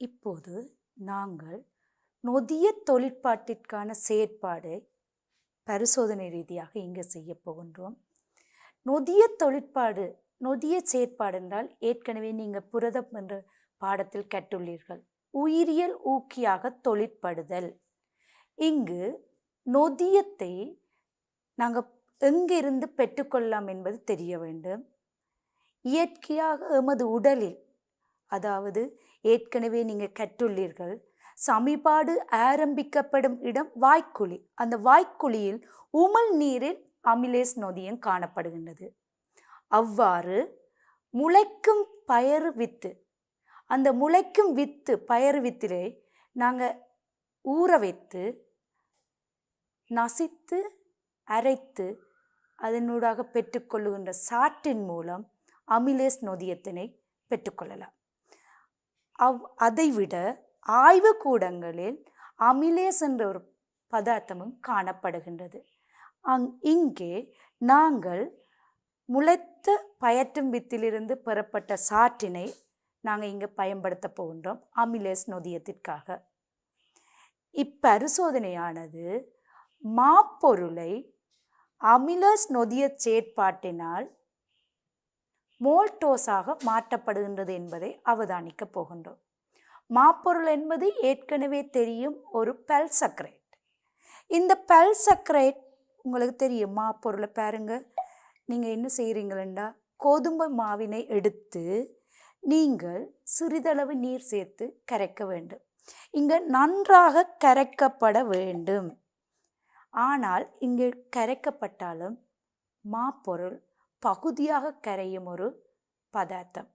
இப்போது நாங்கள் நொதிய தொழிற்பாட்டிற்கான செயற்பாடு பரிசோதனை ரீதியாக இங்கு செய்ய போகின்றோம். நொதிய தொழிற்பாடு நொதிய செயற்பாடு என்றால் ஏற்கனவே நீங்கள் புரதம் என்ற பாடத்தில் கற்றுள்ளீர்கள். உயிரியல் ஊக்கியாக தொழிற்படுதல். இங்கு நொதியத்தை நாங்கள் எங்கிருந்து பெற்றுக்கொள்ளலாம் என்பது தெரிய வேண்டும். இயற்கையாக எமது உடலில் அதாவது ஏற்கனவே நீங்கள் கற்றுள்ளீர்கள். சமிபாடு ஆரம்பிக்கப்படும் இடம் வாய்க்குழி. அந்த வாய்க்குழியில் உமிழ் நீரில் அமிலேஸ் நொதியம் காணப்படுகின்றது. அவ்வாறு முளைக்கும் பயறு வித்து. அந்த முளைக்கும் வித்து பயறு வித்திலே நாங்கள் ஊற வைத்து நசித்து அரைத்து அதனூடாக பெற்றுக்கொள்ளுகின்ற சாற்றின் மூலம் அமிலேஸ் நொதியத்தினை பெற்றுக்கொள்ளலாம். அவ் அதைவிட ஆய்வுக்கூடங்களில் அமிலேஸ் என்ற ஒரு பதார்த்தமும் காணப்படுகின்றது. அங் இங்கே நாங்கள் முளைத்த பயற்றும் வித்திலிருந்து பெறப்பட்ட சாற்றினை நாங்கள் இங்கே பயன்படுத்த போகின்றோம் அமிலேஸ் நொதியத்திற்காக. இப்பரிசோதனையானது மாப்பொருளை அமிலஸ் நொதிய செயற்பாட்டினால் மோல்டோஸாக மாற்றப்படுகின்றது என்பதை அவதானிக்க போகின்றோம். மாப்பொருள் என்பது ஏற்கனவே தெரியும் ஒரு பெல்சக்ரேட். இந்த பெல்சக்ரேட் உங்களுக்கு தெரியும் மாப்பொருளை பாருங்க. நீங்கள் என்ன செய்கிறீங்களா கோதுமை மாவினை எடுத்து நீங்கள் சிறிதளவு நீர் சேர்த்து கரைக்க வேண்டும். இங்கே நன்றாக கரைக்கப்பட வேண்டும். ஆனால் இங்கே கரைக்கப்பட்டாலும் மாப்பொருள் பகுதியாக கரையும் ஒரு பதார்த்தம்.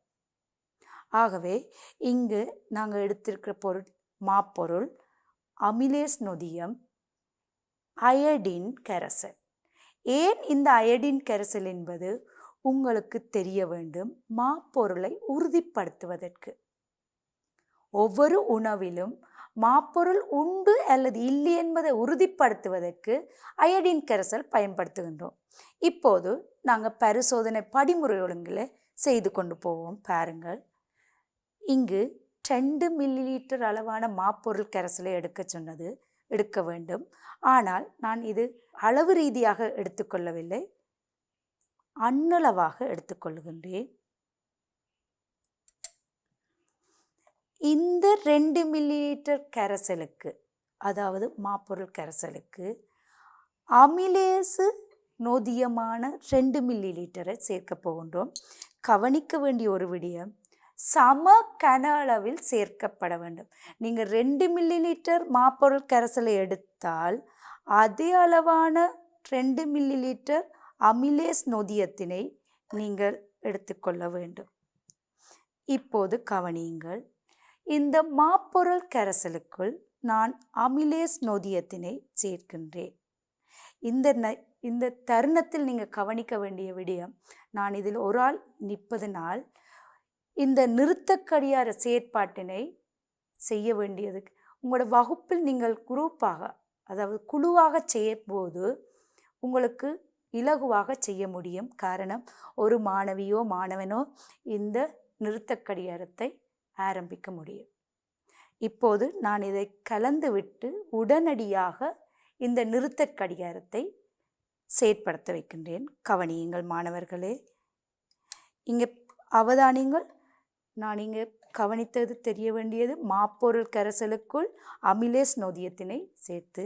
ஆகவே இங்கு நாங்கள் எடுத்திருக்கிற பொருள் மாப்பொருள் அமிலேஸ் நொதியம் அயடின் கரைசல். ஏன் இந்த அயடின் கரைசல் என்பது உங்களுக்கு தெரிய வேண்டும்? மாப்பொருளை உறுதிப்படுத்துவதற்கு. ஒவ்வொரு உணவிலும் மாப்பொருள் உண்டு அல்லது இல்லை என்பதை உறுதிப்படுத்துவதற்கு அயடின் கரைசல் பயன்படுத்துகின்றோம். இப்போது நாங்கள் பரிசோதனை படிமுறை ஒழுங்கில் செய்து கொண்டு போவோம் பாருங்கள். இங்கு ரெண்டு மில்லி லிட்டர் அளவான மாப்பொருள் கரைசலை எடுக்க சொன்னது எடுக்க வேண்டும். ஆனால் நான் இது அளவு ரீதியாக எடுத்துக்கொள்ளவில்லை. அன்னளவாக எடுத்துக்கொள்கின்றேன். இந்த ரெண்டு மில்லி லிட்டர் கரைசலுக்கு அதாவது மாப்பொருள் கரைசலுக்கு அமிலேசு நொதியமான ரெண்டு மில்லி லிட்டரை சேர்க்க போகின்றோம். கவனிக்க வேண்டிய ஒரு விடயம் சம கன அளவில் சேர்க்கப்பட வேண்டும். நீங்கள் ரெண்டு மில்லி லிட்டர் மாப்பொருள் கரைசலை எடுத்தால் அதே அளவான ரெண்டு மில்லி லிட்டர் அமிலேஸ் நொதியத்தினை நீங்கள் எடுத்துக்கொள்ள வேண்டும். இப்போது கவனியுங்கள். இந்த மாப்பொருள் கரைசலுக்குள் நான் அமிலேஸ் நொதியத்தினை சேர்க்கின்றேன். இந்த ந இந்த தருணத்தில் நீங்கள் கவனிக்க வேண்டிய விடயம் நான் இதில் ஒரு ஆள் நிற்பதனால் இந்த நிறுத்தக்கடியார செயற்பாட்டினை செய்ய வேண்டியது. உங்களோட வகுப்பில் நீங்கள் குரூப்பாக அதாவது குழுவாக செய்யும்போது உங்களுக்கு இலகுவாக செய்ய முடியும். காரணம் ஒரு மாணவியோ மாணவனோ இந்த நிறுத்தக்கடியாரத்தை ஆரம்பிக்க முடியும். இப்போது நான் இதை கலந்துவிட்டு உடனடியாக இந்த நிறுத்தக் கடிகாரத்தை செயற்படுத்த வைக்கின்றேன். கவனியுங்கள் மாணவர்களே. இங்கே அவதானியங்கள். நான் இங்கே கவனித்தது தெரிய வேண்டியது மாப்பொருள் கரைசலுக்குள் அமிலேஸ் நொதியத்தினை சேர்த்து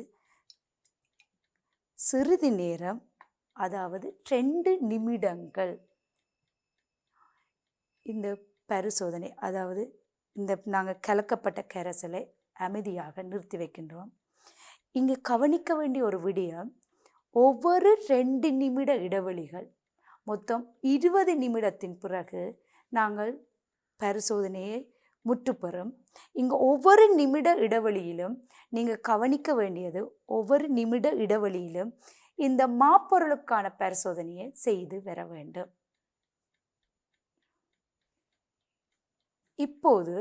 சிறிது நேரம் அதாவது ரெண்டு நிமிடங்கள் இந்த பரிசோதனை அதாவது இந்த நாங்கள் கலக்கப்பட்ட கரைசலை அமைதியாக நிறுத்தி வைக்கின்றோம். இங்கே கவனிக்க வேண்டிய ஒரு விடயம் ஒவ்வொரு ரெண்டு நிமிட இடைவெளிகள். மொத்தம் இருபது நிமிடத்தின் பிறகு நாங்கள் பரிசோதனையை முற்றுப்பெறும். இங்கே ஒவ்வொரு நிமிட இடைவெளியிலும் நீங்கள் கவனிக்க வேண்டியது ஒவ்வொரு நிமிட இடைவெளியிலும் இந்த மாப்பொருளுக்கான பரிசோதனையை செய்து வர வேண்டும். இப்போது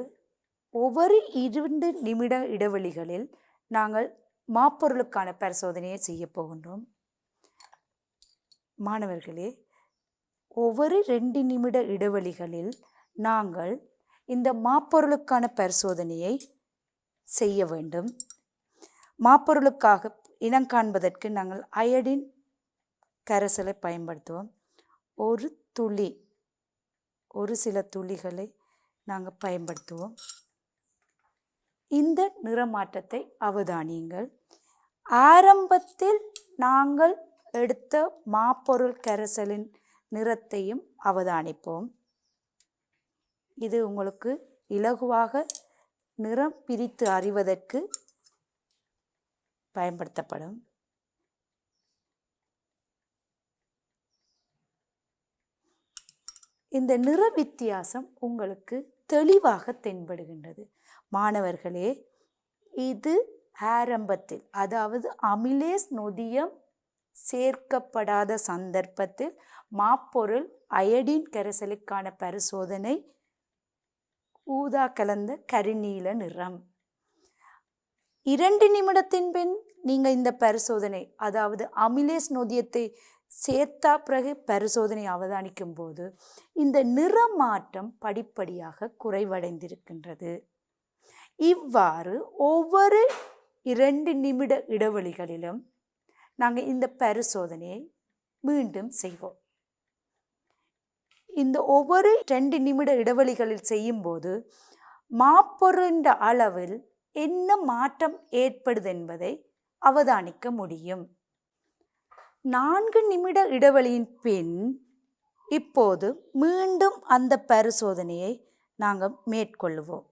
ஒவ்வொரு இரண்டு நிமிட இடைவெளிகளில் நாங்கள் மாப்பொருளுக்கான பரிசோதனையை செய்ய போகின்றோம். மாணவர்களே ஒவ்வொரு ரெண்டு நிமிட இடைவெளிகளில் நாங்கள் இந்த மாப்பொருளுக்கான பரிசோதனையை செய்ய வேண்டும். மாப்பொருளுக்காக இனம் காண்பதற்கு நாங்கள் அயடின் கரைசலை பயன்படுத்துவோம். ஒரு துளி ஒரு சில துளிகளை நாங்கள் பயன்படுத்துவோம். இந்த நிறமாற்றத்தை அவதானியுங்கள். ஆரம்பத்தில் நாங்கள் எடுத்த மாப்பொருள் கரைசலின் நிறத்தையும் அவதானிப்போம். இது உங்களுக்கு இலகுவாக நிறம் பிரித்து அறிவதற்கு பயன்படுத்தப்படும். இந்த நிற வித்தியாசம் உங்களுக்கு தெளிவாக தென்படுகின்றது. மாணவர்களே இது ஆரம்பத்தில் அதாவது அமிலேஸ் நொதியம் சேர்க்கப்படாத சந்தர்ப்பத்தில் மாப்பொருள் அயடின் கரைசலுக்கான பரிசோதனை ஊதா கலந்த கருநீல நிறம். இரண்டு நிமிடத்தின் பின் நீங்கள் இந்த பரிசோதனை அதாவது அமிலேஸ் நொதியத்தை சேர்த்தா பிறகு பரிசோதனை அவதானிக்கும் போது இந்த நிற மாற்றம் படிப்படியாக குறைவடைந்திருக்கின்றது. இவ்வாறு ஒவ்வொரு இரண்டு நிமிட இடைவெளிகளிலும் நாங்கள் இந்த பரிசோதனையை மீண்டும் செய்வோம். இந்த ஒவ்வொரு ரெண்டு நிமிட இடைவெளிகளில் செய்யும்போது மாப்பொருண்ட அளவில் என்ன மாற்றம் ஏற்படுது என்பதை அவதானிக்க முடியும். நான்கு நிமிட இடைவெளியின் பின் இப்போது மீண்டும் அந்த பரிசோதனையை நாங்கள் மேற்கொள்ளுவோம்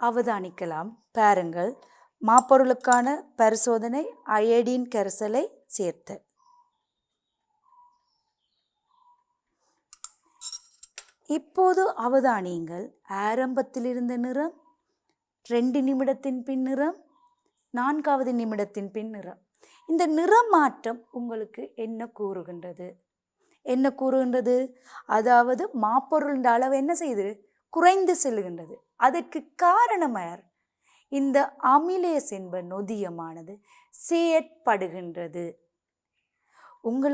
அவதானிக்கலாம். பாருங்கள். மாப்பொருளுக்கான பரிசோதனை அயடின் கரைசலை சேர்த்தல் இப்போது அவதானியுங்கள். ஆரம்பத்தில் இருந்த நிறம் ரெண்டு நிமிடத்தின் பின் நிறம் நான்காவது நிமிடத்தின் பின் நிறம். இந்த நிறமாற்றம் உங்களுக்கு என்ன கூறுகின்றது? என்ன கூறுகின்றது? அதாவது மாப்பொருள் அளவு என்ன செய்யுது குறைந்து செல்லுகின்றது. அதற்கு காரணமாக இந்த அமிலேஸ் என்ப நொதியமானது செயற்படுகின்றது. உங்களுக்கு